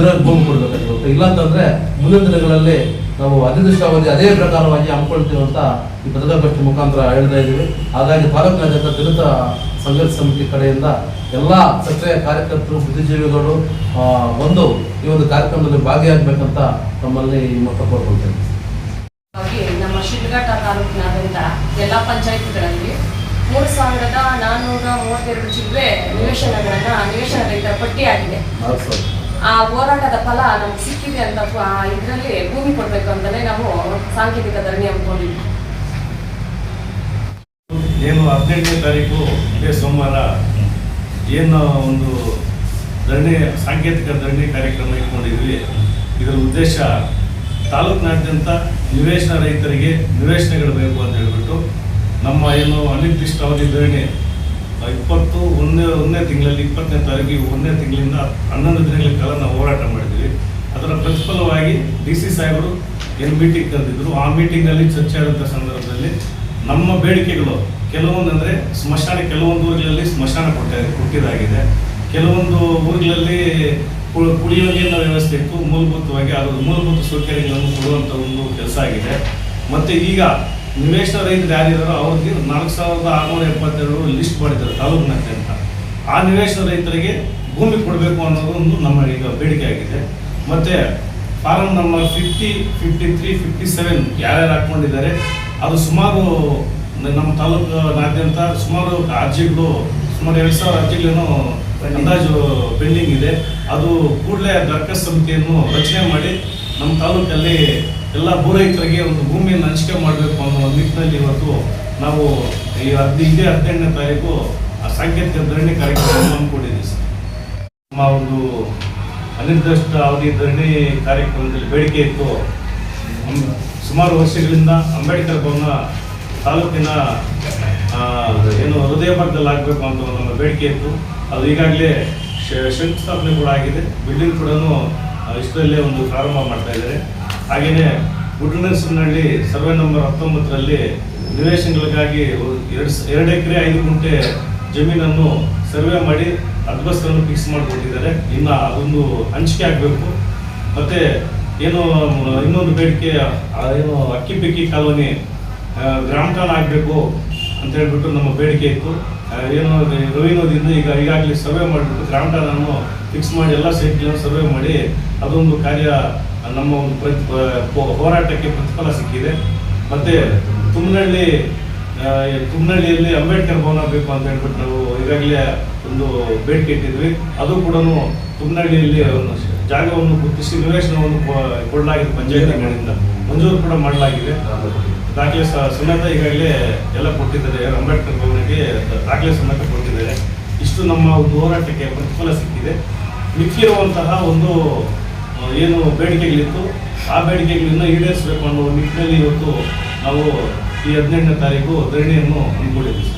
ಜನರಿಗೆ ಭೂಮಿ ಕೊಡಬೇಕಾಗಿರುತ್ತೆ. ಇಲ್ಲ ಅಂತಂದ್ರೆ ಮುಂದಿನ ದಿನಗಳಲ್ಲಿ ನಾವು ಅನಿರ್ದಿಷ್ಟಾವಧಿ ಅದೇ ಪ್ರಕಾರವಾಗಿ ಹಮ್ಮಿಕೊಳ್ತೀವಿ ಅಂತ ಈ ಪತ್ರಿಕಾಗೋಷ್ಠಿ ಮುಖಾಂತರ ಹೇಳ್ತಾ ಇದ್ದೀವಿ. ಹಾಗಾಗಿ ತಾಲೂಕಿನಾದ್ಯಂತ ದಲಿತ ಸಂಘರ್ಷ ಸಮಿತಿ ಕಡೆಯಿಂದ ಎಲ್ಲ ಸಕ್ರಿಯ ಕಾರ್ಯಕರ್ತರು ಬುದ್ಧಿಜೀವಿಗಳು ಬಂದು ಈ ಒಂದು ಕಾರ್ಯಕ್ರಮದಲ್ಲಿ ಭಾಗಿಯಾಗಬೇಕಂತ ನಮ್ಮಲ್ಲಿ ಈ ಕೋರ್ಕೊಳ್ತೇನೆ ನಮ್ಮ ಶಿಡ್ಘಟ್ಟ ತಾಲೂಕಿನಾದ್ಯಂತ ಎಲ್ಲ ಪಂಚಾಯತ್ಗಳಲ್ಲಿ ಮೂರು ಸಾವಿರದ ನಾನ್ನೂರ ಮೂವತ್ತೆರಡು ಜಿಲ್ಲೆ ನಿವೇಶನಗಳನ್ನ ನಿವೇಶನ ರೈತರ ಪಟ್ಟಿಯಾಗಿದೆ. ಆ ಹೋರಾಟದ ಫಲ ನಮ್ಗೆ ಸಿಕ್ಕಿದೆ ಅಂತ ಇದರಲ್ಲಿ ಭೂಮಿ ಕೊಡಬೇಕು ಅಂತಲೇ ನಾವು ಸಾಂಕೇತಿಕ ಧರಣಿ ಅಂದ್ಕೊಂಡಿದ್ವಿ ಏನು ಹದಿನೆಂಟನೇ ತಾರೀಕು ಇದೇ ಸೋಮವಾರ ಏನು ಒಂದು ಧರಣಿ, ಸಾಂಕೇತಿಕ ಧರಣಿ ಕಾರ್ಯಕ್ರಮ ಇಟ್ಕೊಂಡಿದ್ವಿ. ಇದರ ಉದ್ದೇಶ ತಾಲೂಕಿನಾದ್ಯಂತ ನಿವೇಶನ ರೈತರಿಗೆ ನಿವೇಶನಗಳು ಬೇಕು ಅಂತ ಹೇಳ್ಬಿಟ್ಟು ನಮ್ಮ ಏನು ಅನಿರ್ದಿಷ್ಟ ಅವಧಿ ಧರಣಿ ಇಪ್ಪತ್ತು ಒಂದನೇ ಒಂದನೇ ತಿಂಗಳಲ್ಲಿ, ಇಪ್ಪತ್ತನೇ ತಾರೀಕಿಗೆ ಒಂದನೇ ತಿಂಗಳಿಂದ ಹನ್ನೊಂದು ದಿನಗಳ ಕಾಲ ನಾವು ಹೋರಾಟ ಮಾಡಿದ್ವಿ. ಅದರ ಪ್ರತಿಫಲವಾಗಿ ಡಿ ಸಿ ಸಾಹೇಬರು ಏನು ಮೀಟಿಂಗ್ ಕರೆದಿದ್ದರು ಆ ಮೀಟಿಂಗಲ್ಲಿ ಚರ್ಚೆ ಆದಂಥ ಸಂದರ್ಭದಲ್ಲಿ ನಮ್ಮ ಬೇಡಿಕೆಗಳು ಕೆಲವೊಂದು ಅಂದರೆ ಸ್ಮಶಾನ, ಕೆಲವೊಂದು ಊರುಗಳಲ್ಲಿ ಸ್ಮಶಾನ ಕೊಟ್ಟ, ಕೊಟ್ಟಿದ್ದಾಗಿದೆ. ಕೆಲವೊಂದು ಊರುಗಳಲ್ಲಿ ಕುಡಿಯುವ ನೀರಿನ ವ್ಯವಸ್ಥೆ ಇತ್ತು. ಮೂಲಭೂತವಾಗಿ ಅದು ಮೂಲಭೂತ ಸೌಕರ್ಯಗಳನ್ನು ಕೊಡುವಂಥ ಒಂದು ಕೆಲಸ ಆಗಿದೆ. ಮತ್ತು ಈಗ ನಿವೇಶನ ರೈತರು ಯಾರಿದ್ದಾರೋ ಅವ್ರಿಗೆ ನಾಲ್ಕು ಸಾವಿರದ ಆರುನೂರ ಎಪ್ಪತ್ತೆರಡು ಲಿಸ್ಟ್ ಮಾಡಿದ್ದಾರೆ ತಾಲೂಕಿನಾದ್ಯಂತ ಆ ನಿವೇಶನ ರೈತರಿಗೆ ಭೂಮಿ ಕೊಡಬೇಕು ಅನ್ನೋದು ಒಂದು ನಮ್ಮ ಈಗ ಬೇಡಿಕೆ ಆಗಿದೆ. ಮತ್ತು form number fifty fifty three fifty seven ಯಾರ್ಯಾರು ಹಾಕ್ಕೊಂಡಿದ್ದಾರೆ ಅದು ಸುಮಾರು ನಮ್ಮ ತಾಲೂಕಿನಾದ್ಯಂತ ಸುಮಾರು ಅರ್ಜಿಗಳು, ಸುಮಾರು ಎರಡು ಸಾವಿರ ಅರ್ಜಿಗಳೇನೋ ಅಂದಾಜು ಪೆಂಡಿಂಗ್ ಇದೆ. ಅದು ಕೂಡಲೇ ದರ್ಖಾಸ್ತು ಸಮಿತಿಯನ್ನು ರಚನೆ ಮಾಡಿ ನಮ್ಮ ತಾಲೂಕಲ್ಲಿ ಎಲ್ಲ ಭೂ ರೈತರಿಗೆ ಒಂದು ಭೂಮಿಯನ್ನು ಹಂಚಿಕೆ ಮಾಡಬೇಕು ಅನ್ನೋ ನಿಟ್ಟಿನಲ್ಲಿ ಇವತ್ತು ನಾವು ಈ ಹದ್ ಇದೇ ಹದಿನೆಂಟನೇ ತಾರೀಕು ಆ ಸಾಂಕೇತಿಕ ಧರಣಿ ಕಾರ್ಯಕ್ರಮವನ್ನು ಹಮ್ಮಿಕೊಂಡಿದ್ದೀವಿ ಸರ್. ನಮ್ಮ ಒಂದು ಅನಿರ್ದಿಷ್ಟ ಅವಧಿ ಧರಣಿ ಕಾರ್ಯಕ್ರಮದಲ್ಲಿ ಬೇಡಿಕೆ ಇತ್ತು. ಸುಮಾರು ವರ್ಷಗಳಿಂದ ಅಂಬೇಡ್ಕರ್ ಭವನ ತಾಲೂಕಿನ ಏನು ಹೃದಯ ಭಾಗದಲ್ಲಿ ಆಗಬೇಕು ಅಂತ ನಮ್ಮ ಬೇಡಿಕೆ ಇತ್ತು. ಅದು ಈಗಾಗಲೇ ಶಂಕುಸ್ಥಾಪನೆ ಕೂಡ ಆಗಿದೆ. ಬಿಲ್ಡಿಂಗ್ ಕೂಡ ಇಷ್ಟರಲ್ಲೇ ಒಂದು ಪ್ರಾರಂಭ ಮಾಡ್ತಾ ಇದ್ದಾರೆ. ಹಾಗೆಯೇ ಗುಡ್ಡನರಸನಹಳ್ಳಿ ಸರ್ವೆ ನಂಬರ್ ಹತ್ತೊಂಬತ್ತರಲ್ಲಿ ನಿವೇಶನಗಳಿಗಾಗಿ ಎರಡು ಎರಡು ಎಕರೆ ಐದು ಗುಂಟೆ ಜಮೀನನ್ನು ಸರ್ವೆ ಮಾಡಿ ಅದ್ಬಸ್ತನ್ನು ಫಿಕ್ಸ್ ಮಾಡಿಕೊಟ್ಟಿದ್ದಾರೆ. ಇನ್ನು ಅದೊಂದು ಹಂಚಿಕೆ ಆಗಬೇಕು. ಮತ್ತು ಏನು ಇನ್ನೊಂದು ಬೇಡಿಕೆ ಏನು ಅಕ್ಕಿ ಪಿಕ್ಕಿ ಕಾಲೋನಿ ಆ, ಗ್ರಾಮ ಠಾಣ ಆಗಬೇಕು ಅಂತ ಹೇಳ್ಬಿಟ್ಟು ನಮ್ಮ ಬೇಡಿಕೆ ಇತ್ತು. ಏನು ರವಿನೋದಿಂದ ಈಗ ಈಗಾಗಲೇ ಸರ್ವೆ ಮಾಡಿಬಿಟ್ಟು ಗ್ರಾಮ ಠಾಣನ್ನು ಫಿಕ್ಸ್ ಮಾಡಿ ಎಲ್ಲ ಸೈಟ್ಗಳನ್ನು ಸರ್ವೆ ಮಾಡಿ ಅದೊಂದು ಕಾರ್ಯ ನಮ್ಮ ಒಂದು ಹೋರಾಟಕ್ಕೆ ಪ್ರತಿಫಲ ಸಿಕ್ಕಿದೆ. ಮತ್ತೆ ತುಮ್ನಹಳ್ಳಿ ತುಮ್ನಳ್ಳಿಯಲ್ಲಿ ಅಂಬೇಡ್ಕರ್ ಭವನ ಬೇಕು ಅಂತ ಹೇಳ್ಬಿಟ್ಟು ನಾವು ಈಗಾಗಲೇ ಒಂದು ಬೇಡಿಕೆ ಇಟ್ಟಿದ್ವಿ. ಅದು ಕೂಡ ತುಮನಹಳ್ಳಿಯಲ್ಲಿ ಒಂದು ಜಾಗವನ್ನು ಗುರುತಿಸಿ ನಿವೇಶನವನ್ನು ಕೊಡಲಾಗಿದೆ ಪಂಚಾಯತ್ಗಳಿಂದ. ಮಂಜೂರು ಕೂಡ ಮಾಡಲಾಗಿದೆ. ದಾಖಲೆ ಸಮೇತ ಈಗಾಗಲೇ ಎಲ್ಲ ಕೊಟ್ಟಿದ್ದಾರೆ. ಅಂಬೇಡ್ಕರ್ ಭವನಕ್ಕೆ ದಾಖಲೆ ಸಮೇತ ಕೊಟ್ಟಿದ್ದಾರೆ. ಇಷ್ಟು ನಮ್ಮ ಒಂದು ಹೋರಾಟಕ್ಕೆ ಪ್ರತಿಫಲ ಸಿಕ್ಕಿದೆ. ಮಿಕ್ಕಿರುವಂತಹ ಒಂದು ಏನು ಬೇಡಿಕೆಗಳಿತ್ತು ಆ ಬೇಡಿಕೆಗಳನ್ನ ಈಡೇರಿಸಬೇಕು ಅನ್ನೋ ನಿಟ್ಟಿನಲ್ಲಿ ಇವತ್ತು ನಾವು ಈ ಹದಿನೆಂಟನೇ ತಾರೀಕು ಧರಣಿಯನ್ನು ಹಮ್ಮಿಕೊಂಡಿದ್ದೀವಿ.